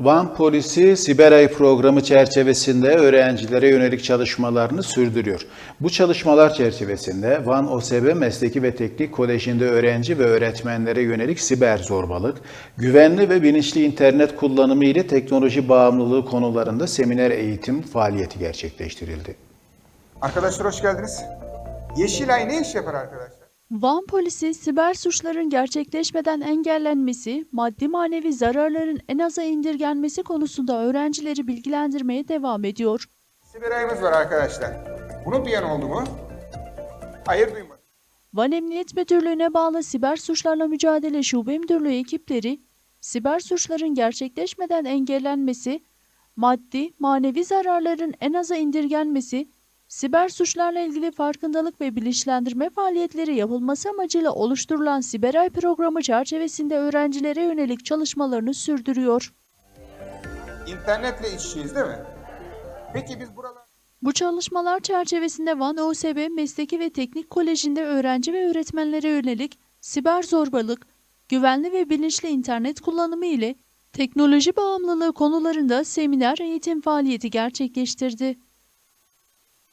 Van Polisi Siberay programı çerçevesinde öğrencilere yönelik çalışmalarını sürdürüyor. Bu çalışmalar çerçevesinde Van OSB Mesleki ve Teknik Koleji'nde öğrenci ve öğretmenlere yönelik siber zorbalık, güvenli ve bilinçli internet kullanımı ile teknoloji bağımlılığı konularında seminer eğitim faaliyeti gerçekleştirildi. Arkadaşlar hoş geldiniz. Yeşilay ne iş yapar arkadaşlar? Van polisi siber suçların gerçekleşmeden engellenmesi, maddi manevi zararların en aza indirgenmesi konusunda öğrencileri bilgilendirmeye devam ediyor. Siber ayımız var arkadaşlar. Bunu duyan oldu mu? Hayır duymadı. Van Emniyet Müdürlüğü'ne bağlı Siber Suçlarla Mücadele Şube Müdürlüğü ekipleri, siber suçların gerçekleşmeden engellenmesi, maddi, manevi zararların en aza indirgenmesi, siber suçlarla ilgili farkındalık ve bilinçlendirme faaliyetleri yapılması amacıyla oluşturulan Siberay programı çerçevesinde öğrencilere yönelik çalışmalarını sürdürüyor. İnternetle iç içeyiz değil mi? Peki biz buralar... Bu çalışmalar çerçevesinde Van OSB Mesleki ve Teknik Koleji'nde öğrenci ve öğretmenlere yönelik siber zorbalık, güvenli ve bilinçli internet kullanımı ile teknoloji bağımlılığı konularında seminer eğitim faaliyeti gerçekleştirdi.